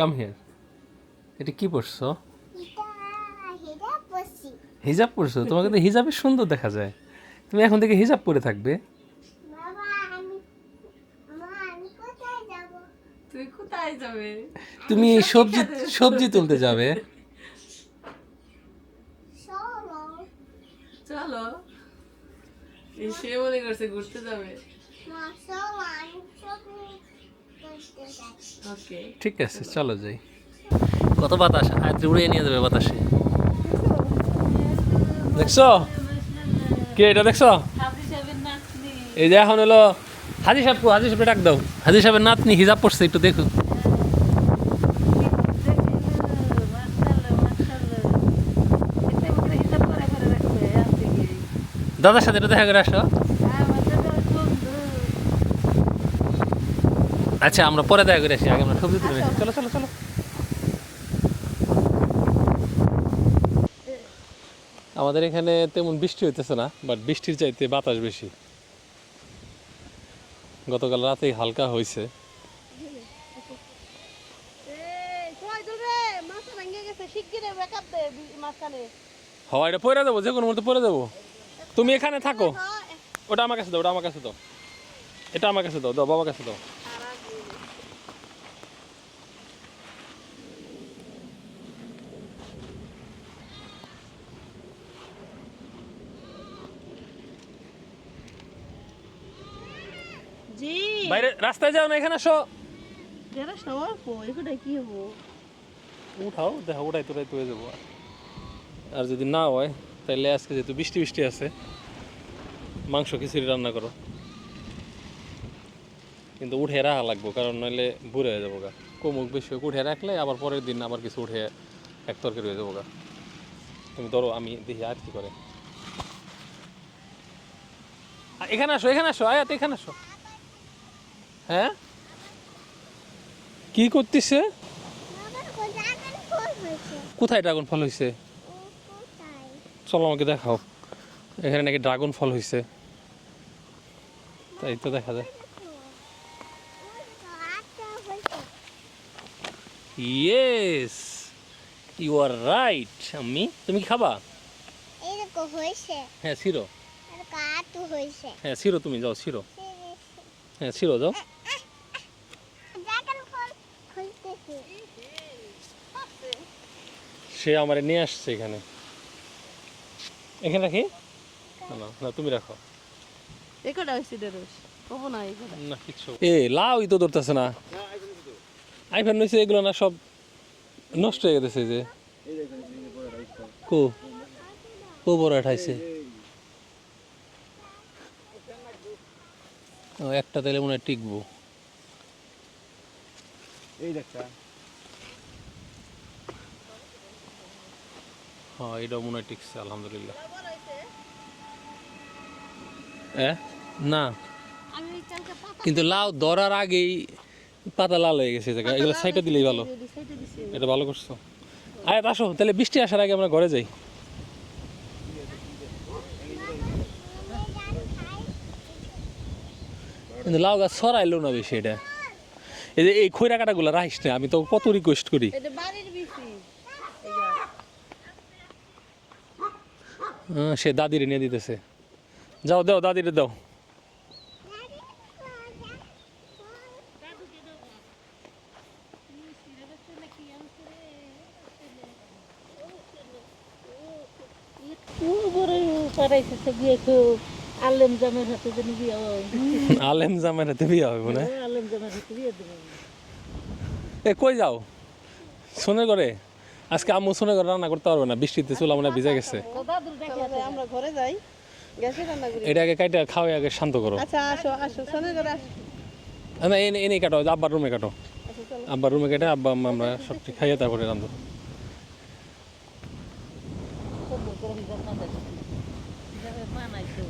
Come here এটা কি পড়ছো হিজাব পরছো? তোমাকে তো হিজাবে সুন্দর দেখা যায়। তুমি এখন থেকে হিজাব পরে থাকবে। বাবা আমি মা আমি কোথায় যাব? তুই কোথায় যাবে তুমি সবজি সবজি তুলতে যাবে। চলো। চলো সে মনে করছে ঘুরতে যাবে। ঠিক আছে চলো যাই। কত বাতাস? আয়ত্রে উড়িয়ে নিয়ে যাবে বাতাসে। দেখছ? কে এটা দেখছ? এই যে এখন হলো হাজি সাহেব হাজি সাহেব ডাক দাও। হাজি সাহেবের নাতনি হিজাব পড়ছে একটু দেখো। দাদার সাথে একটু দেখা করে আসো। আচ্ছা আমরা পরে দেখা করে আসি আগে আমরা সবজি তুলে আসি। চলো চলো চলো। আমাদের এখানে তেমন বৃষ্টি হইতেছে না বাট বৃষ্টির চাইতে বাতাস বেশি। গতকাল রাতেই হালকা হয়েছে হওয়া এটা পরে দেবো যে কোনো মুহূর্তে পরে দেবো। তুমি এখানে থাকো। ওটা আমার কাছে দাও ওটা আমার কাছে দাও। এটা আমার কাছে দাও দাও বাবার কাছে দাও। বাইরে রাস্তায় যাও না এখানে আসো। অল্প কি হব? উঠাও দেখো উঠাই তোরাই তুলে যাব। আর যদি না হয় তাহলে আজকে যেহেতু বৃষ্টি বৃষ্টি আছে মাংস খিচুড়ি রান্না করো। কিন্তু উঠে রাখা লাগবো কারণ নইলে বুড়ে হয়ে যাব গা। কমুক বেশি হোক উঠে রাখলে আবার পরের দিন আবার কিছু উঠে এক তরকারি হয়ে যাব গা। তুমি ধরো আমি দেখি আর কি করে। এখানে আসো এখানে আসো আয়াত এখানে আসো। হ্যাঁ? কি করতেছে? কোথায় ড্রাগন ফল হয়েছে চলো আমাকে দেখাও। এখানে নাকি ড্রাগন ফল হয়েছে তাই তো দেখা যায়। ইয়েস ইউ আর রাইট আম্মি। তুমি কি খাবা? হ্যাঁ হয়েছে হ্যাঁ শিরো তুমি যাও শিরো। হ্যাঁ শিরো যাও ড্রাগন ফল খুলতেছে সে আমার নিয়ে আসছে এখানে। এখানে রাখি? না, তুমি রাখো। এগুলো হয়েছে দেরস কবো না এগুলো না কিচ্ছু। এ লাউই তো ধরতেছে না। আইফোন নইছে এগুলো না সব নষ্ট হয়ে গেছে যে। কো কো বড় উঠাইছে একটা তেলে মনে হয় টিকবো। এই দেখা হ্যাঁ এটাও মনে হয় টিকছে আলহামদুলিল্লাহ। হ্যাঁ না। কিন্তু লাউ ধরার আগেই পাতা লাল হয়ে গেছে জায়গা এগুলো সাইডে দিলেই ভালো। এটা ভালো করছ। আয়াত আসো তাহলে বৃষ্টি আসার আগে আমরা ঘরে যাই। কিন্তু লাউ গাছ ছড়াইলো না বেশি এটা। এই যে এই খৈরা কাটাগুলো রাখিস না আমি তো কত রিকোয়েস্ট করি এটা বাড়ির বিসি হ্যাঁ, সে দাদিরে নিয়ে দিতেছে। যাও দাও দাদিরে দাও। আলেম জামের হাতে যেন বিয়ে আলেম জামের হাতে বিয়ে হবে মনে আলেম জামের হাতে বিয়ে দেবে। এ কই যাও? শোনে করে আজকে আম্মু শোনে করে রান্না করতে পারবে না বৃষ্টিতে চুলা মনে ভিজে গেছে। আমরা ঘরে যাই এটা আগে কাইটা আগে শান্ত করো। আচ্ছা আসো আসো শোনে করে আসো। না এনে এনে কাটো আব্বার রুমে কাটো। আচ্ছা আব্বার রুমে কেটে আব্বা আমরা সব ঠিক খাইয়ে তারপরে রান্ধো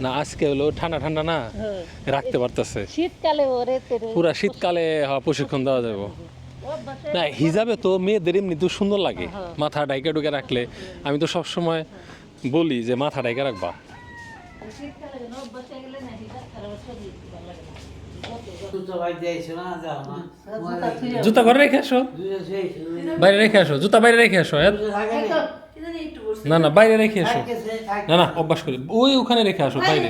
না আজকে হলো ঠান্ডা ঠান্ডা না রাখতে পারতেছে। শীতকালে পুরা শীতকালে হ্যাঁ, প্রশিক্ষণ দেওয়া যাবে। না হিজাবে তো মেয়েদের এমনি তো সুন্দর লাগে। মাথা ডাইকে ডুকে রাখলে আমি তো সব সময় বলি যে মাথা ডাইকে রাখবা। হয়ে জুতা ঘরে রেখে আসো। বাইরে রেখে আসো জুতা বাইরে রেখে আসো এই না না না বাইরে রেখে আসো না না অভ্যাস করি ওই ওখানে রেখে আসো বাইরে।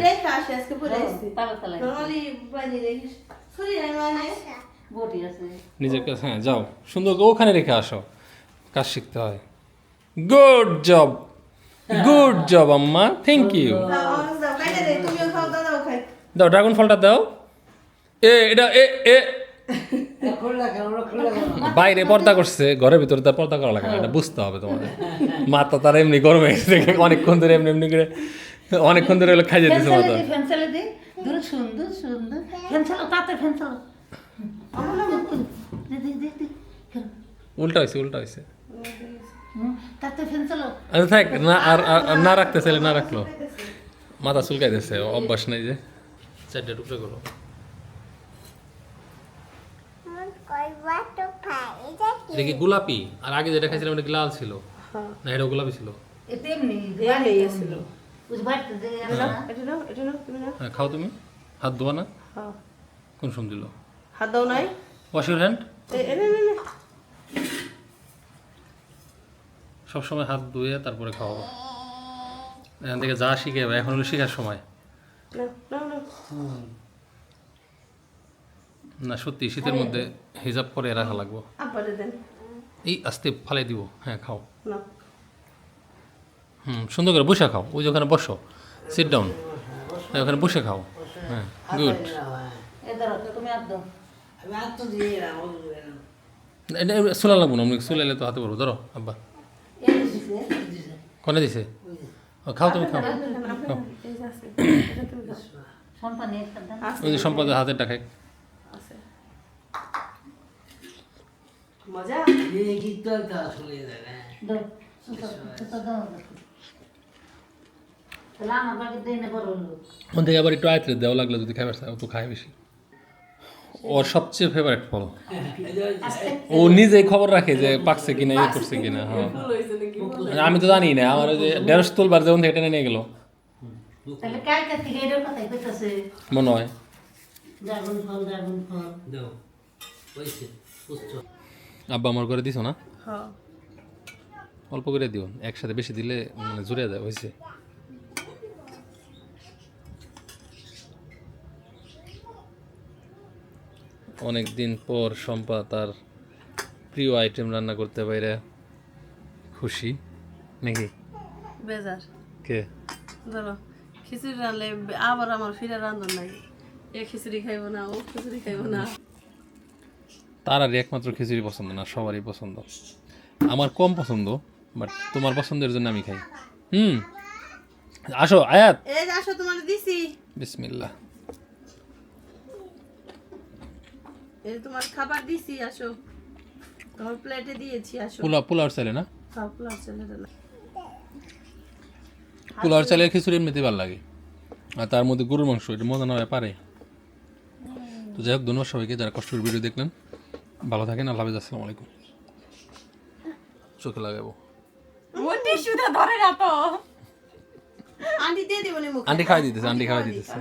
নিজের কাছে হ্যাঁ যাও। সুন্দর করে ওখানে রেখে আসো। কাজ শিখতে হয়। গুড জব গুড জব আম্মা। থ্যাংক ইউ দাও ড্রাগন ফলটা দাও। এ এটা এ এ। বাইরে পর্দা করছে ঘরের ভিতরে তার পর্দা করা লাগে না এটা বুঝতে হবে তোমাদের। মাথা তার এমনি গরম হয়ে গেছে অনেকক্ষণ ধরে এমনি এমনি করে অনেকক্ষণ ধরে হলো খাই যেতেছে মাথা ফ্যান চালে দি। দূরে সুন্দর সুন্দর উল্টা হয়েছে উল্টা হয়েছে আচ্ছা থাক না আর আর না রাখতে চাইলে না রাখল। মাথা চুলকাই দিচ্ছে অভ্যাস নেই যে। চারটে টুকরো করো। কি গোলাপি আর আগে যেটা খাইছিলাম কি লাল ছিল? না এটা গোলাপি ছিল। খাও তুমি। হাত ধোয়া না? কোন সময় দিল? হাত দাও নাই? Wash your hand. সবসময় হাত ধুয়ে তারপরে খাওয়াবো। এখান থেকে যা শিখে এখন হলো শেখার সময়। না সত্যি শীতের মধ্যে হিজাব করে রাখা লাগবো। এই আস্তে ফালাই দিব। হ্যাঁ খাও। হুম সুন্দর করে বসে খাও। ওই যে ওখানে বসো। সিট ডাউন ওখানে বসে খাও। হ্যাঁ গুড ধরো তুমি আর দাও। সোলা লাগবো না সোলাইলে তো হাতে পড়ব। ধরো আব্বা। কনে দিছে? খাও তুমি খাও। এটা ওই যে সম্পদের হাতের আছে। মজা? ওখান থেকে আবার একটু আয়ত্রে দেওয়া লাগল যদি খাবার তো খায় বেশি। ওর সবচেয়ে ফেভারিট ফল। ও নিজেই খবর রাখে যে পাকছে কিনা ইয়ে করছে কিনা হ্যাঁ। আমি তো জানি না আমার ওই যে ঢেঁড়স তুলবার যেমন থেকে টেনে নিয়ে গেল। মনে হয়। আব্বা আমার করে দিছো না? হ্যাঁ। অল্প করে দিও একসাথে বেশি দিলে মানে জুড়ে যায় হয়েছে অনেক দিন পর সম্পা তার প্রিয় আইটেম রান্না করতে পারে খুশি। নাকি? বেজার। কে? ধরো খিচুড়ি রানলে আবার আমার ফিরে রান্ধন নাই। এ খিচুড়ি খাইবো না ও খিচুড়ি খাইবো না। তার আর একমাত্র খিচুড়ি পছন্দ না সবারই পছন্দ। আমার কম পছন্দ বাট তোমার পছন্দের জন্য আমি খাই। হুম। আসো আয়াত। এই যে আসো তোমার দিছি। বিসমিল্লাহ। এই তোমার খাবার দিছি আসো। তোমার প্লেটে দিয়েছি আসো। পোলাও পোলাওর চাইলে না? খাও প্লাস চলে পোলাওর চালের খিচুড়ি এমনিতে ভালো লাগে। আর তার মধ্যে গরুর মাংস এটা মজা না হয় পারে। তো যাই হোক ধন্যবাদ সবাইকে যারা কষ্ট করে ভিডিও দেখলেন। ভালো থাকেন আল্লাহ হাফিজ আসসালামু আলাইকুম। চোখে লাগাবো। ও টিস্যুটা ধরে না তো। আন্টি দিয়ে দিবনি মুখে? আন্টি খাওয়াই দিতেছে। আন্টি খাওয়াই দিতেছে।